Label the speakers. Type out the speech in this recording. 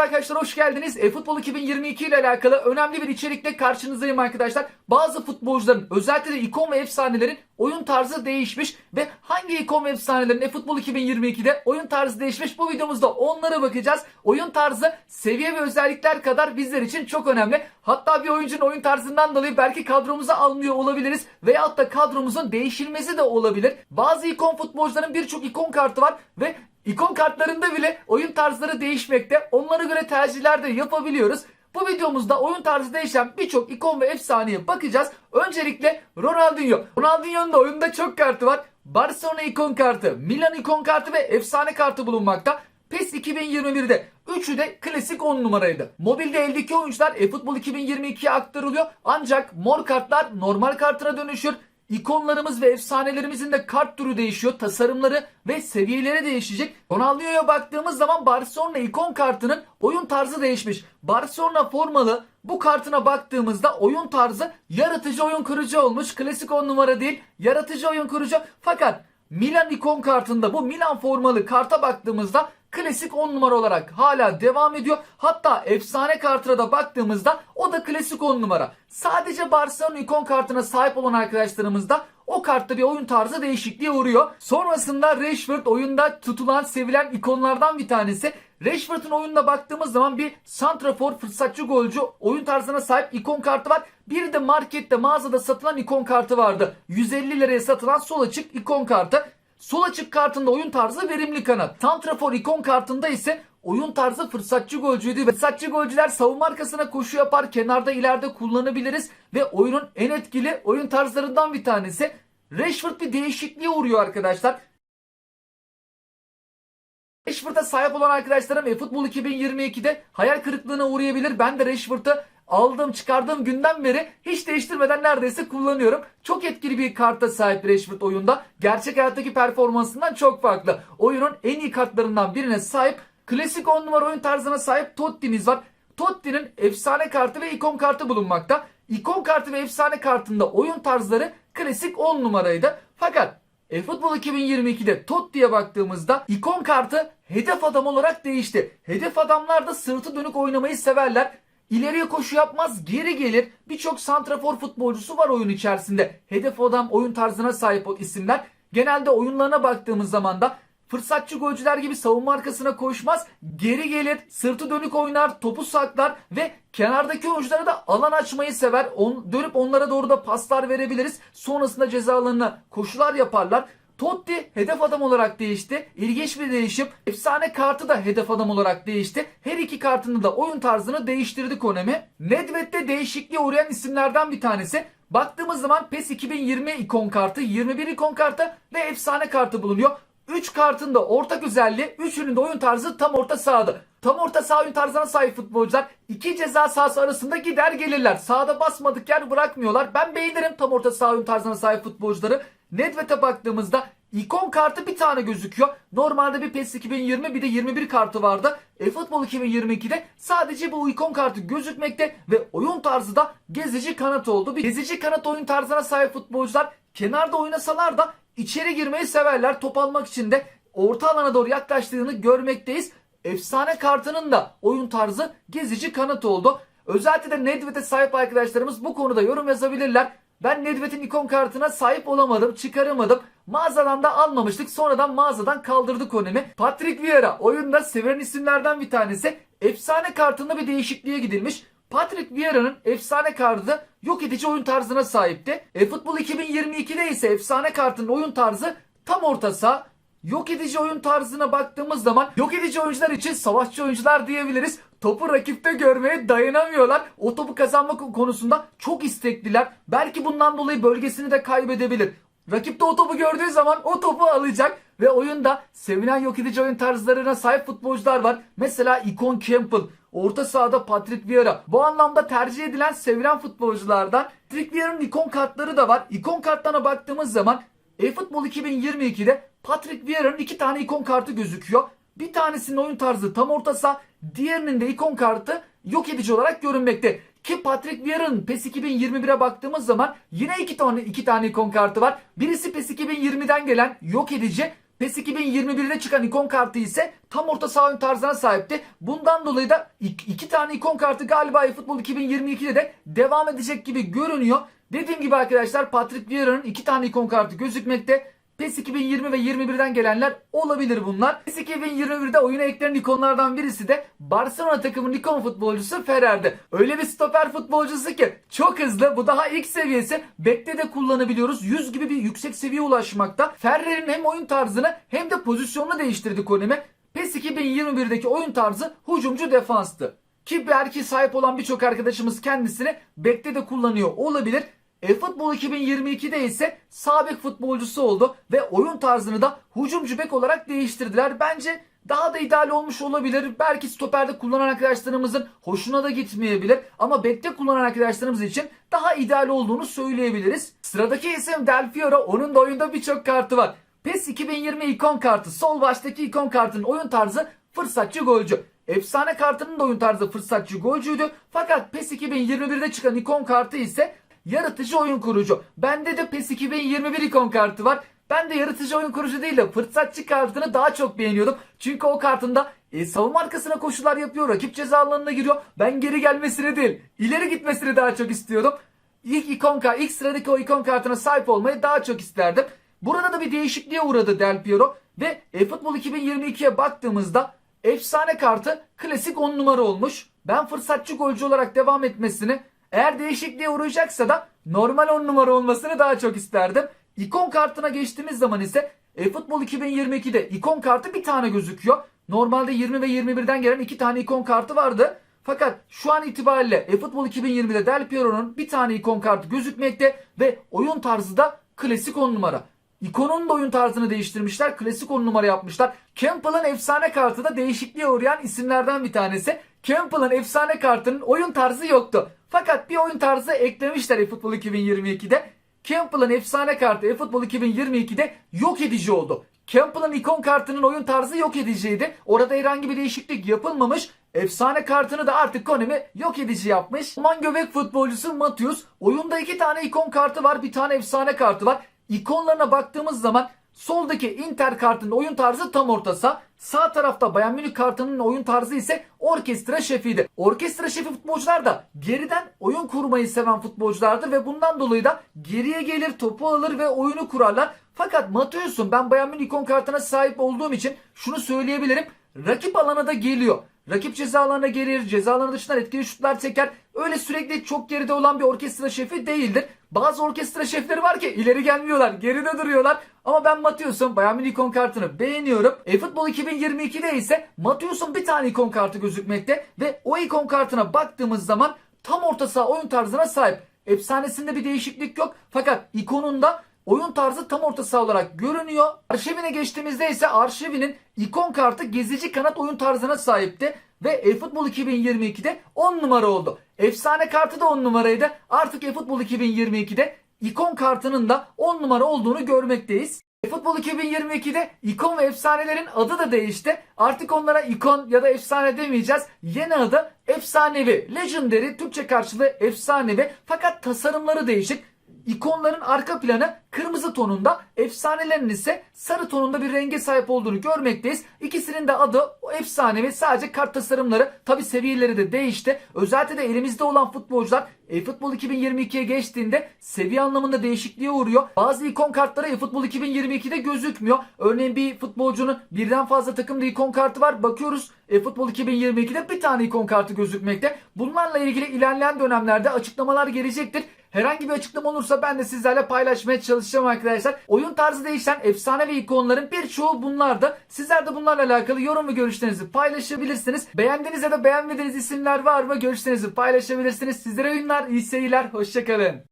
Speaker 1: merhaba arkadaşlar hoş geldiniz. E, Futbol 2022 ile alakalı önemli bir içerikle karşınızdayım arkadaşlar. Bazı futbolcuların özellikle de ikon ve efsanelerin oyun tarzı değişmiş ve hangi ikon ve efsanelerin e-futbol 2022'de oyun tarzı değişmiş bu videomuzda onlara bakacağız. Oyun tarzı seviye ve özellikler kadar bizler için çok önemli. Hatta bir oyuncunun oyun tarzından dolayı belki kadromuza almıyor olabiliriz veyahut da kadromuzun değişilmesi de olabilir. Bazı ikon futbolcuların birçok ikon kartı var ve İkon kartlarında bile oyun tarzları değişmekte. Onlara göre tercihler de yapabiliyoruz. Bu videomuzda oyun tarzı değişen birçok ikon ve efsaneye bakacağız. Öncelikle Ronaldinho. Ronaldinho'nun da oyunda çok kartı var. Barcelona ikon kartı, Milan ikon kartı ve efsane kartı bulunmakta. PES 2021'de üçü de klasik 10 numaraydı. Mobilde eldeki oyuncular eFootball 2022'ye aktarılıyor. Ancak mor kartlar normal kartına dönüşür. İkonlarımız ve efsanelerimizin de kart türü değişiyor. Tasarımları ve seviyeleri değişecek. Ronaldinho'ya baktığımız zaman Barcelona ikon kartının oyun tarzı değişmiş. Barcelona formalı bu kartına baktığımızda oyun tarzı yaratıcı oyun kurucu olmuş. Klasik 10 numara değil yaratıcı oyun kurucu. Fakat Milan ikon kartında bu Milan formalı karta baktığımızda klasik 10 numara olarak hala devam ediyor. Hatta efsane kartına da baktığımızda o da klasik 10 numara. Sadece Barcelona ikon kartına sahip olan arkadaşlarımız da o kartta bir oyun tarzı değişikliğe uğruyor. Sonrasında Rashford oyunda tutulan, sevilen ikonlardan bir tanesi. Rashford'un oyununa baktığımız zaman bir santrafor, fırsatçı golcü oyun tarzına sahip ikon kartı var. Bir de markette, mağazada satılan ikon kartı vardı. 150 liraya satılan sol açık ikon kartı. Sol açık kartında oyun tarzı verimli kanat. Santrafor ikon kartında ise oyun tarzı fırsatçı golcüydü. Fırsatçı golcüler savunma arkasına koşu yapar. Kenarda ileride kullanabiliriz. Ve oyunun en etkili oyun tarzlarından bir tanesi. Rashford bir değişikliğe uğruyor arkadaşlar. Rashford'a sahip olan arkadaşlarım eFootball 2022'de hayal kırıklığına uğrayabilir. Ben de Rashford'ı aldığım çıkardığım günden beri hiç değiştirmeden neredeyse kullanıyorum. Çok etkili bir karta sahip Rashford oyunda. Gerçek hayattaki performansından çok farklı. Oyunun en iyi kartlarından birine sahip. Klasik 10 numara oyun tarzına sahip Totti'miz var. Totti'nin efsane kartı ve ikon kartı bulunmakta. İkon kartı ve efsane kartında oyun tarzları klasik 10 numaraydı. Fakat eFootball 2022'de Totti'ye baktığımızda ikon kartı hedef adam olarak değişti. Hedef adamlar da sırtı dönük oynamayı severler. İleriye koşu yapmaz geri gelir. Birçok santrafor futbolcusu var oyun içerisinde. Hedef adam oyun tarzına sahip o isimler. Genelde oyunlarına baktığımız zaman da fırsatçı golcüler gibi savunma arkasına koşmaz. Geri gelir, sırtı dönük oynar, topu saklar ve kenardaki oyunculara da alan açmayı sever. On, dönüp onlara doğru da paslar verebiliriz. Sonrasında ceza alanına koşular yaparlar. Totti hedef adam olarak değişti. İlginç bir değişim. Efsane kartı da hedef adam olarak değişti. Her iki kartını da oyun tarzını değiştirdi Konami. Nedved'de değişikliğe uğrayan isimlerden bir tanesi. Baktığımız zaman PES 2020 ikon kartı, 21 ikon kartı ve efsane kartı bulunuyor. 3 kartın da ortak özelliği, üçünün de oyun tarzı tam orta sahada. Tam orta saha oyun tarzına sahip futbolcular iki ceza sahası arasında gider gelirler. Sahada basmadık yer bırakmıyorlar. Ben beğenirim tam orta saha oyun tarzına sahip futbolcuları. Nedved'e baktığımızda ikon kartı bir tane gözüküyor. Normalde bir PES 2020 bir de 21 kartı vardı. eFootball 2022'de sadece bu ikon kartı gözükmekte ve oyun tarzı da gezici kanat oldu. Bir gezici kanat oyun tarzına sahip futbolcular kenarda oynasalar da içeri girmeyi severler. Top almak için de orta alana doğru yaklaştığını görmekteyiz. Efsane kartının da oyun tarzı gezici kanat oldu. Özellikle de Nedved'e sahip arkadaşlarımız bu konuda yorum yazabilirler. Ben Nedved'in ikon kartına sahip olamadım, çıkaramadım. Mağazadan da almamıştık. Sonradan mağazadan kaldırdı Konami. Patrick Vieira oyunda sevilen isimlerden bir tanesi. Efsane kartında bir değişikliğe gidilmiş. Patrick Vieira'nın efsane kartı yok edici oyun tarzına sahipti. eFootball 2022'de ise efsane kartının oyun tarzı tam orta saha. Yok edici oyun tarzına baktığımız zaman yok edici oyuncular için savaşçı oyuncular diyebiliriz. Topu rakipte görmeye dayanamıyorlar. O topu kazanma konusunda çok istekliler. Belki bundan dolayı bölgesini de kaybedebilir. Rakipte o topu gördüğü zaman o topu alacak ve oyunda sevilen yok edici oyun tarzlarına sahip futbolcular var. Mesela Icon Campbell, orta sahada Patrick Vieira. Bu anlamda tercih edilen sevilen futbolculardan Patrick Vieira'nın ikon kartları da var. İkon kartlarına baktığımız zaman eFootball 2022'de Patrick Vieira'nın iki tane ikon kartı gözüküyor. Bir tanesinin oyun tarzı tam orta saha, diğerinin de ikon kartı yok edici olarak görünmekte. Ki Patrick Vieira'nın PES 2021'e baktığımız zaman yine iki tane iki tane ikon kartı var. Birisi PES 2020'den gelen yok edici, PES 2021'de çıkan ikon kartı ise tam orta saha oyun tarzına sahipti. Bundan dolayı da ik- iki tane ikon kartı galiba eFootball 2022'de de devam edecek gibi görünüyor. Dediğim gibi arkadaşlar Patrick Vieira'nın iki tane ikon kartı gözükmekte. PES 2020 ve 21'den gelenler olabilir bunlar. PES 2021'de oyuna eklenen ikonlardan birisi de Barcelona takımının ikon futbolcusu Ferrer'di. Öyle bir stoper futbolcusu ki çok hızlı. Bu daha ilk seviyesi. Bekte de kullanabiliyoruz. 100 gibi bir yüksek seviye ulaşmakta. Ferrer'in hem oyun tarzını hem de pozisyonunu değiştirdi Konemi. PES 2021'deki oyun tarzı hücumcu defanstı. Ki belki sahip olan birçok arkadaşımız kendisini bekte de kullanıyor olabilir. eFootball 2022'de ise sağ bek futbolcusu oldu ve oyun tarzını da hücumcu bek olarak değiştirdiler. Bence daha da ideal olmuş olabilir. Belki stoperde kullanan arkadaşlarımızın hoşuna da gitmeyebilir. Ama bekte kullanan arkadaşlarımız için daha ideal olduğunu söyleyebiliriz. Sıradaki isim Del. Onun da oyunda birçok kartı var. PES 2020 ikon kartı. Sol baştaki ikon kartının oyun tarzı fırsatçı golcü. Efsane kartının da oyun tarzı fırsatçı golcüydü. Fakat PES 2021'de çıkan ikon kartı ise yaratıcı oyun kurucu. Bende de PES 2021 ikon kartı var. Ben de yaratıcı oyun kurucu değil de fırsatçı kartını daha çok beğeniyordum. Çünkü o kartında e, savunma arkasına koşular yapıyor. Rakip ceza alanına giriyor. Ben geri gelmesini değil ileri gitmesini daha çok istiyordum. İlk ikon kart, ilk sıradaki o ikon kartına sahip olmayı daha çok isterdim. Burada da bir değişikliğe uğradı Del Piero ve eFootball 2022'ye baktığımızda efsane kartı klasik 10 numara olmuş. Ben fırsatçı golcü olarak devam etmesini eğer değişikliğe uğrayacaksa da normal 10 numara olmasını daha çok isterdim. İkon kartına geçtiğimiz zaman ise eFootball 2022'de ikon kartı bir tane gözüküyor. Normalde 20 ve 21'den gelen iki tane ikon kartı vardı. Fakat şu an itibariyle eFootball 2020'de Del Piero'nun bir tane ikon kartı gözükmekte ve oyun tarzı da klasik 10 numara. İkonun da oyun tarzını değiştirmişler. Klasik 10 numara yapmışlar. Campbell'ın efsane kartı da değişikliğe uğrayan isimlerden bir tanesi. Campbell'ın efsane kartının oyun tarzı yoktu. Fakat bir oyun tarzı eklemişler eFootball 2022'de. Campbell'ın efsane kartı eFootball 2022'de yok edici oldu. Campbell'ın ikon kartının oyun tarzı yok ediciydi. Orada herhangi bir değişiklik yapılmamış. Efsane kartını da artık Konami yok edici yapmış. Alman göbek futbolcusu Matius. Oyunda iki tane ikon kartı var. Bir tane efsane kartı var. İkonlarına baktığımız zaman soldaki Inter kartının oyun tarzı tam ortasa. Sağ tarafta Bayern Münih kartının oyun tarzı ise orkestra şefiydi. Orkestra şefi futbolcular da geriden oyun kurmayı seven futbolculardır ve bundan dolayı da geriye gelir, topu alır ve oyunu kurarlar. Fakat Mateus'un ben Bayern Münih ikon kartına sahip olduğum için şunu söyleyebilirim. Rakip alana da geliyor. Rakip ceza alanına gelir, ceza alanı dışından etkili şutlar çeker. Öyle sürekli çok geride olan bir orkestra şefi değildir. Bazı orkestra şefleri var ki ileri gelmiyorlar, geride duruyorlar. Ama ben Matius'un Bayern Münih ikon kartını beğeniyorum. eFootball 2022'de ise Matius'un bir tane ikon kartı gözükmekte ve o ikon kartına baktığımız zaman tam orta saha oyun tarzına sahip. Efsanesinde bir değişiklik yok fakat ikonunda oyun tarzı tam orta saha olarak görünüyor. Arşivine geçtiğimizde ise arşivinin ikon kartı gezici kanat oyun tarzına sahipti. Ve eFootball 2022'de 10 numara oldu. Efsane kartı da 10 numaraydı. Artık eFootball 2022'de ikon kartının da 10 numara olduğunu görmekteyiz. eFootball 2022'de ikon ve efsanelerin adı da değişti. Artık onlara ikon ya da efsane demeyeceğiz. Yeni adı efsanevi. Legendary Türkçe karşılığı efsanevi fakat tasarımları değişik. İkonların arka planı kırmızı tonunda, efsanelerin ise sarı tonunda bir renge sahip olduğunu görmekteyiz. İkisinin de adı efsanevi sadece kart tasarımları tabi seviyeleri de değişti. Özellikle de elimizde olan futbolcular eFootball 2022'ye geçtiğinde seviye anlamında değişikliğe uğruyor. Bazı ikon kartları eFootball 2022'de gözükmüyor. Örneğin bir futbolcunun birden fazla takımda ikon kartı var. Bakıyoruz eFootball 2022'de bir tane ikon kartı gözükmekte. Bunlarla ilgili ilerleyen dönemlerde açıklamalar gelecektir. Herhangi bir açıklama olursa ben de sizlerle paylaşmaya çalışacağım arkadaşlar. Oyun tarzı değişen efsane ve ikonların birçoğu bunlardı. Sizler de bunlarla alakalı yorum ve görüşlerinizi paylaşabilirsiniz. Beğendiğiniz ya da beğenmediğiniz isimler var mı? Görüşlerinizi paylaşabilirsiniz. Sizlere oyunlar, iyi seyirler, hoşçakalın.